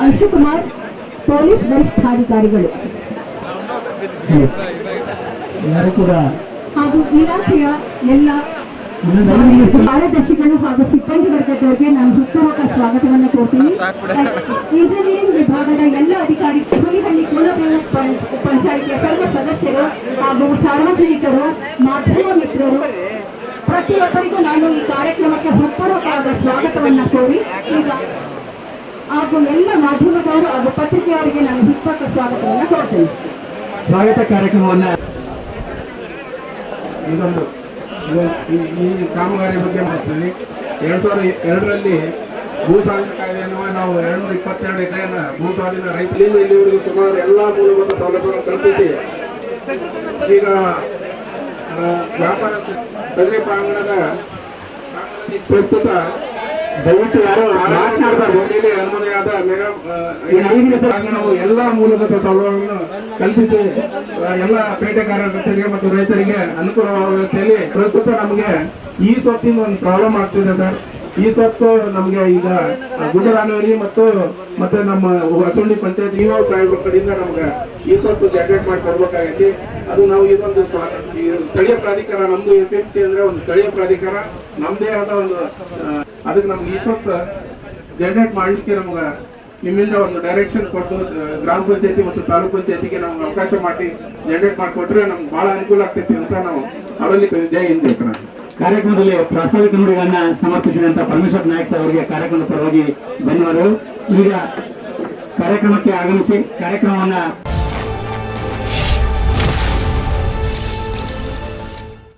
Anshu Kumar police ವರಿಷ್ಠಾಧಿಕಾರಿಗಳು ಹಾಗೂ ಇಲಾಖೆಯ ಎಲ್ಲ ಕಾರ್ಯದರ್ಶಿಗಳು ಹಾಗೂ ಸಿಬ್ಬಂದಿ ವರ್ಗದವರಿಗೆ ನಾನು ಹೃತ್ಪೂರ್ವಕ ಸ್ವಾಗತವನ್ನು ಕೋರ್ತೀನಿ. ಇಂಜಿನಿಯರಿಂಗ್ ವಿಭಾಗದ ಎಲ್ಲ ಅಧಿಕಾರಿ ಹುಲಿಹಳ್ಳಿ ಕುಲದೇವ ಪಂಚಾಯಿತಿಯ ಸರ್ವ ಸದಸ್ಯರು ಹಾಗೂ ಸಾರ್ವಜನಿಕರು ಮಾಧ್ಯಮ ಮಿತ್ರರು ಪ್ರತಿಯೊಬ್ಬರಿಗೂ ನಾನು ಈ ಕಾರ್ಯಕ್ರಮಕ್ಕೆ ಹೃತ್ಪೂರ್ವಕವಾದ ಸ್ವಾಗತವನ್ನು ಕೋರಿ ಈಗ ಹಾಗೂ ಎಲ್ಲ ಮಾಧ್ಯಮದವರು ಹಾಗೂ ಪತ್ರಿಕೆಯವರಿಗೆ ನಾನು ಹೃತ್ಪೂರ್ವಕ ಸ್ವಾಗತವನ್ನು ಕೊಡ್ತೇನೆ ಸ್ವಾಗತ ಕಾರ್ಯಕ್ರಮವನ್ನ ಇದೊಂದು ಈ- ಕಾಮಗಾರಿ ಬಗ್ಗೆ ಮಾಡ್ತೀನಿ ಎರಡ್ ಸಾವಿರದ ಎರಡರಲ್ಲಿ ಭೂ ಸ್ವಾಧೀನ ಕಾಯ್ದೆಯನ್ನು ನಾವು ಎರಡ್ನೂರ ಇಪ್ಪತ್ತೆರಡು ಎಕರೆಯನ್ನ ಭೂ ಸ್ವಾಧೀನ ರೈತರಿಂದ ಇಲ್ಲಿವರೆಗೂ ಸುಮಾರು ಎಲ್ಲ ಮೂಲಭೂತ ಸೌಲಭ್ಯಗಳನ್ನು ಕಲ್ಪಿಸಿ ಈಗ ವ್ಯಾಪಾರ ಕದ್ರಿ ಪ್ರಾಂಗಣದ ಪ್ರಸ್ತುತ ದಯವಿಟ್ಟು ಯಾರು ಮಾತನಾಡಬಾರ್ದು. ಪ್ರಾಂಗಣವು ಎಲ್ಲ ಮೂಲಭೂತ ಸೌಲಭ್ಯಗಳನ್ನು ಕಲ್ಪಿಸಿ ಎಲ್ಲ ಪೇಟೆ ಕಾರ್ಯಕರ್ತರಿಗೆ ಮತ್ತು ರೈತರಿಗೆ ಅನುಕೂಲವಾದ ವ್ಯವಸ್ಥೆಯಲ್ಲಿ ಪ್ರಸ್ತುತ ನಮಗೆ ಈ ಸ್ವತ್ತಿನ ಒಂದು ಪ್ರಾಬ್ಲಮ್ ಆಗ್ತಿದೆ ಸರ್. ಈ ಸ್ವತ್ತು ನಮಗೆ ಈಗ ಗುಡ್ಡದಾನವರಿ ಮತ್ತು ಮತ್ತೆ ನಮ್ಮ ಹೊಸಳ್ಳಿ ಪಂಚಾಯತ್ ಇಒ ಸಾಹೇಬ್ರ ಕಡೆಯಿಂದ ನಮ್ಗೆ ಈ ಸೊತ್ತು ಜಾಕೆಟ್ ಮಾಡಿ ಕೊಡ್ಬೇಕಾಗೈತಿ ಅದು ನಾವು ಇದೊಂದು ಸ್ಥಳೀಯ ಪ್ರಾಧಿಕಾರ, ನಮ್ದು ಪಿ ಎಂ ಸಿ ಅಂದ್ರೆ ಒಂದು ಸ್ಥಳೀಯ ಪ್ರಾಧಿಕಾರ, ನಮ್ದೇ ಆದ ಒಂದು ಅದಕ್ಕೆ ನಮ್ಗೆ ಈ ಸೊತ್ತು ಜನರೇಟ್ ಮಾಡ್ಲಿಕ್ಕೆ ನಮ್ಗೆ ನಿಮ್ಮಿಂದ ಒಂದು ಡೈರೆಕ್ಷನ್ ಕೊಟ್ಟು ಗ್ರಾಮ ಪಂಚಾಯತಿ ಮತ್ತು ತಾಲೂಕು ಪಂಚಾಯತಿಗೆ ನಮ್ಗೆ ಅವಕಾಶ ಮಾಡಿ ಜನರೇಟ್ ಮಾಡಿಕೊಟ್ರೆ ನಮ್ಗೆ ಬಹಳ ಅನುಕೂಲ ಆಗ್ತೈತಿ ಅಂತ ನಾವು ಅವರಲ್ಲಿ ಜೈ ಹಿಂದ್ ಕಾರ್ಯಕ್ರಮದಲ್ಲಿ ಪ್ರಾಸ್ತಾವಿಕ ನುಡಿಗಳನ್ನ ಸಮರ್ಪಿಸಿದಂತ ಪರಮೇಶ್ವರ್ ನಾಯಕ್ ಸರ್ ಅವರಿಗೆ ಕಾರ್ಯಕ್ರಮದ ಪರವಾಗಿ ಧನ್ಯವಾದಗಳು. ಈಗ ಕಾರ್ಯಕ್ರಮಕ್ಕೆ ಆಗಮಿಸಿ, ಕಾರ್ಯಕ್ರಮವನ್ನ